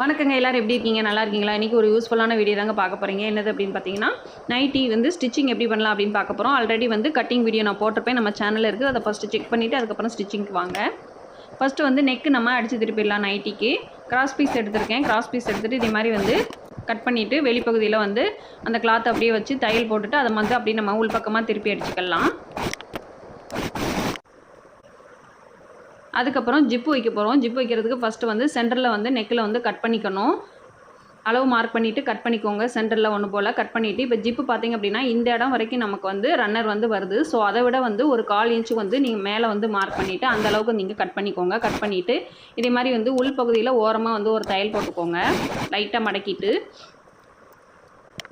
வணக்கங்க எல்லாரும் எப்படி இருக்கீங்க? நல்லா இருக்கீங்களா? இன்றைக்கி ஒரு யூஸ்ஃபுல்லான வீடியோ தாங்க பார்க்க போகிறீங்க என்னது அப்படின்னு பார்த்தீங்கன்னா நைட்டி வந்து ஸ்டிச்சிங் எப்படி பண்ணலாம் அப்படின்னு பார்க்க போகிறோம் ஆல்ரெடி வந்து கட்டிங் வீடியோ நான் போட்டிருப்பேன். நம்ம சேனலில் இருக்குது. அதை ஃபஸ்ட்டு செக் பண்ணிவிட்டு அதுக்கப்புறம் ஸ்டிச்சிங்க்கு வாங்க. ஃபஸ்ட்டு வந்து நெக்கு நம்ம அடித்து திருப்பிடலாம் நைட்டிக்கு கிராஸ் பீஸ் எடுத்திருக்கேன். கிராஸ் பீஸ் எடுத்துகிட்டு இதே மாதிரி வந்து கட் பண்ணிவிட்டு வெளிப்பகுதியில் வந்து அந்த கிளாத் அப்படியே வச்சு தையல் போட்டுட்டு அதை வந்து அப்படியே நம்ம உள் பக்கமாக திருப்பி அடிச்சுக்கலாம். அதுக்கப்புறம் ஜிப்பு வைக்க போகிறோம் ஜிப்பு வைக்கிறதுக்கு ஃபஸ்ட்டு வந்து சென்டரில் வந்து நெக்கில் வந்து கட் பண்ணிக்கணும். அளவு மார்க் பண்ணிவிட்டு கட் பண்ணிக்கோங்க. சென்டரில் ஒன்று போல் கட் பண்ணிவிட்டு இப்போ ஜிப்பு பார்த்தீங்க அப்படின்னா இந்த இடம் வரைக்கும் நமக்கு வந்து ரன்னர் வந்து வருது. ஸோ அதை விட வந்து ஒரு கால் இன்ச்சு வந்து நீங்கள் மேலே வந்து மார்க் பண்ணிவிட்டு அந்த அளவுக்கு நீங்கள் கட் பண்ணிக்கோங்க. கட் பண்ணிவிட்டு இதே மாதிரி வந்து உள் பகுதியில் ஓரமாக வந்து ஒரு தையல் போட்டுக்கோங்க. லைட்டாக மடக்கிட்டு.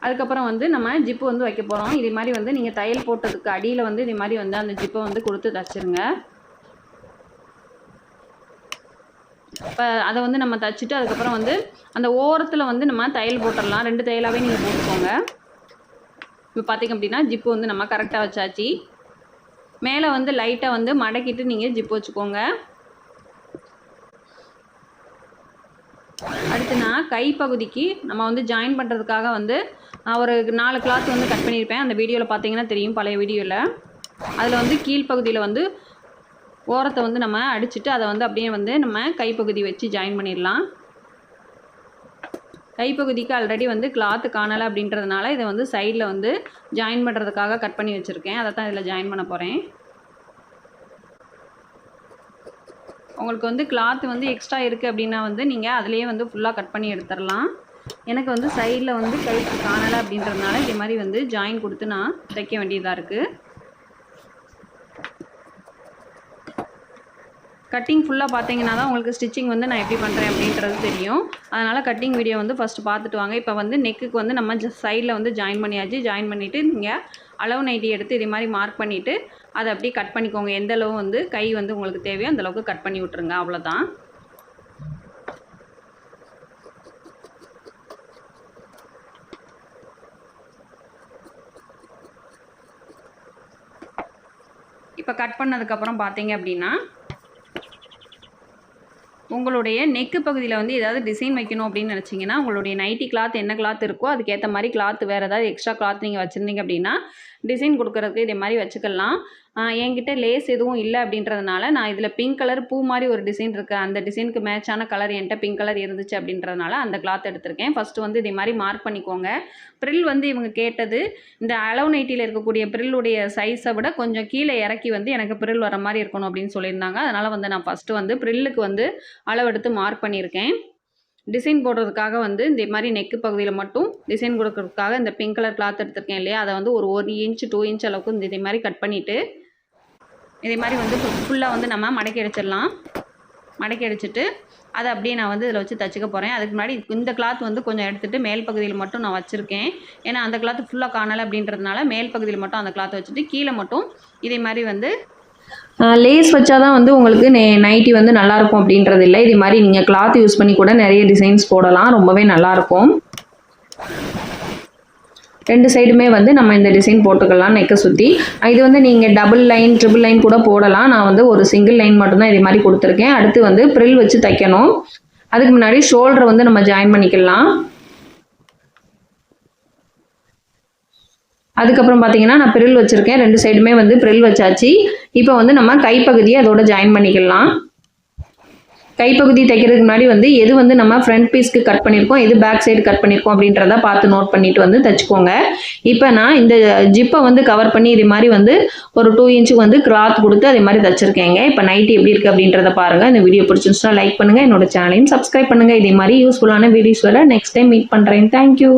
அதுக்கப்புறம் வந்து நம்ம ஜிப்பு வந்து வைக்க போகிறோம் இதே மாதிரி வந்து நீங்கள் தையல் போட்டதுக்கு அடியில் வந்து இதே மாதிரி வந்து அந்த ஜிப்பை வந்து கொடுத்து தச்சுருங்க. இப்போ அதை வந்து நம்ம தச்சுட்டு அதுக்கப்புறம் வந்து அந்த ஓரத்தில் வந்து நம்ம தையல் போட்டுடலாம் ரெண்டு தையலாகவே நீங்கள் போட்டுக்கோங்க. இப்போ பார்த்திங்க அப்படின்னா ஜிப்பு வந்து நம்ம கரெக்டாக வச்சாச்சு. மேலே வந்து லைட்டாக வந்து மடக்கிட்டு நீங்கள் ஜிப்பு வச்சுக்கோங்க. அடுத்து நான் கைப்பகுதிக்கு நம்ம வந்து ஜாயின் பண்ணுறதுக்காக வந்து நான் ஒரு நாலு கிளாத் வந்து கட் பண்ணியிருப்பேன். அந்த வீடியோவில் பார்த்தீங்கன்னா தெரியும் பழைய வீடியோவில் அதில் வந்து கீழ்ப்பகுதியில் வந்து ஓரத்தை வந்து நம்ம அடிச்சுட்டு அதை வந்து அப்படியே வந்து நம்ம கைப்பகுதி வச்சு ஜாயின் பண்ணிடலாம். கைப்பகுதிக்கு ஆல்ரெடி வந்து கிளாத்து காணலை அப்படின்றதுனால இதை வந்து சைடில் வந்து ஜாயின் பண்ணுறதுக்காக கட் பண்ணி வச்சுருக்கேன். அதை தான் இதில் ஜாயின் பண்ண போகிறேன் உங்களுக்கு வந்து கிளாத் வந்து எக்ஸ்ட்ரா இருக்குது அப்படின்னா வந்து நீங்கள் அதிலேயே வந்து ஃபுல்லாக கட் பண்ணி எடுத்துடலாம். எனக்கு வந்து சைடில் வந்து கைக்கு காணலை அப்படின்றதுனால இதே மாதிரி வந்து ஜாயின் கொடுத்து நான் தைக்க வேண்டியதாக இருக்குது கட்டிங் ஃபுல்லாக பார்த்தீங்கன்னா தான் உங்களுக்கு ஸ்டிச்சிங் வந்து நான் எப்படி பண்ணுறேன் அப்படின்றது தெரியும். அதனால் கட்டிங் வீடியோ வந்து ஃபஸ்ட்டு பார்த்துட்டு வாங்க. இப்போ வந்து நெக்குக்கு வந்து நம்ம சைடில் வந்து ஜாயின் பண்ணியாச்சு. ஜாயின் பண்ணிவிட்டு நீங்கள் அளவு நைட்டி எடுத்து இதே மாதிரி மார்க் பண்ணிவிட்டு அதை அப்படியே கட் பண்ணிக்கோங்க. எந்த அளவு வந்து கை வந்து உங்களுக்கு தேவையோ அந்த அளவுக்கு கட் பண்ணி விட்ருங்க அவ்வளோதான் இப்போ கட் பண்ணதுக்கப்புறம் பார்த்தீங்க அப்படின்னா உங்களுடைய நெக்கு பகுதியில் வந்து ஏதாவது டிசைன் வைக்கணும் அப்படின்னு நினச்சிங்கன்னா உங்களுடைய நைட்டி கிளாத் என்ன கிளாத் இருக்கோ அதுக்கேற்ற மாதிரி கிளாத் வேறு ஏதாவது எக்ஸ்ட்ரா கிளாத் நீங்கள் வச்சுருந்தீங்க அப்படின்னா டிசைன் கொடுக்குறதுக்கு இதே மாதிரி வச்சுக்கலாம். என்கிட்ட லேஸ் எதுவும் இல்லை அப்படின்றதுனால நான் இதில் பிங்க் கலர் பூ மாதிரி ஒரு டிசைன் இருக்குது அந்த டிசைனுக்கு மேட்சான கலர் என்கிட்ட பிங்க் கலர் இருந்துச்சு அப்படின்றதுனால அந்த கிளாத் எடுத்திருக்கேன். ஃபஸ்ட்டு வந்து இதே மாதிரி மார்க் பண்ணிக்கோங்க. ப்ரில் வந்து இவங்க கேட்டது இந்த அளவு நைட்டியில் இருக்கக்கூடிய ப்ரில்லுடைய சைஸை விட கொஞ்சம் கீழே இறக்கி வந்து எனக்கு ப்ரில் வர மாதிரி இருக்கணும் அப்படின்னு சொல்லியிருந்தாங்க. அதனால் வந்து நான் ஃபஸ்ட்டு வந்து ப்ரில்லுக்கு வந்து அளவெடுத்து மார்க் பண்ணியிருக்கேன். டிசைன் போடுறதுக்காக வந்து இந்த மாதிரி நெக்கு பகுதியில் மட்டும் டிசைன் கொடுக்கறதுக்காக இந்த பிங்க் கலர் கிளாத் எடுத்திருக்கேன் இல்லையா? அதை வந்து ஒரு ஒரு இன்ச் டூ இன்ச் அளவுக்கு இந்த இதே மாதிரி கட் பண்ணிவிட்டு இதே மாதிரி வந்து ஃபுல்லாக வந்து நம்ம மடக்கி அடிச்சிடலாம். மடக்கி அடிச்சுட்டு அதை அப்படியே நான் வந்து இதில் வச்சு தச்சுக்க போகிறேன் அதுக்கு முன்னாடி இந்த கிளாத் வந்து கொஞ்சம் எடுத்துகிட்டு மேல் பகுதியில் மட்டும் நான் வச்சுருக்கேன். ஏன்னா அந்த கிளாத் ஃபுல்லாக காணலை அப்படின்றதுனால மேல் பகுதியில் மட்டும் அந்த கிளாத் வச்சுட்டு கீழே மட்டும் இதே மாதிரி வந்து லேஸ் வச்சா தான் வந்து உங்களுக்கு நே நைட்டி வந்து நல்லாயிருக்கும் அப்படின்றது இல்லை. இதே மாதிரி நீங்கள் கிளாத் யூஸ் பண்ணி கூட நிறைய டிசைன்ஸ் போடலாம். ரொம்பவே நல்லாயிருக்கும். ரெண்டு சைடுமே வந்து நம்ம இந்த டிசைன் போட்டுக்கலாம் நெக்கை சுற்றி இது வந்து நீங்கள் டபுள் லைன் ட்ரிபிள் லைன் கூட போடலாம். நான் வந்து ஒரு சிங்கிள் லைன் மட்டும்தான் இதே மாதிரி கொடுத்துருக்கேன். அடுத்து வந்து ப்ரில் வச்சு தைக்கணும். அதுக்கு முன்னாடி ஷோல்டரை வந்து நம்ம ஜாயின் பண்ணிக்கலாம். அதுக்கப்புறம் பார்த்தீங்கன்னா நான் ப்ரில் வச்சுருக்கேன். ரெண்டு சைடுமே வந்து ப்ரில் வச்சாச்சு. இப்போ வந்து நம்ம கைப்பகுதியை அதோட ஜாயின் பண்ணிக்கலாம். கைப்பகுதி தைக்கிறதுக்கு முன்னாடி வந்து எது வந்து நம்ம ஃப்ரண்ட் பீஸ்க்கு கட் பண்ணியிருக்கோம் எது பேக் சைடு கட் பண்ணியிருக்கோம் அப்படின்றத பார்த்து நோட் பண்ணிட்டு வந்து தைச்சிக்கோங்க. இப்போ நான் இந்த ஜிப்பை வந்து கவர் பண்ணி இது மாதிரி வந்து ஒரு டூ இன்ச்சுக்கு வந்து கிராத் கொடுத்து அதே மாதிரி தைச்சிருக்கேங்க. இப்போ நைட்டு எப்படி இருக்குது அப்படின்றத பாருங்கள் இந்த வீடியோ பிடிச்சிருந்துச்சுன்னா லைக் பண்ணுங்கள் என்னோட சேனலையும் சப்ஸ்கிரைப் பண்ணுங்கள் இதே மாதிரி யூஸ்ஃபுல்லான வீடியோஸ் வர நெக்ஸ்ட் டைம் மீட் பண்ணுறேன் தேங்க்யூ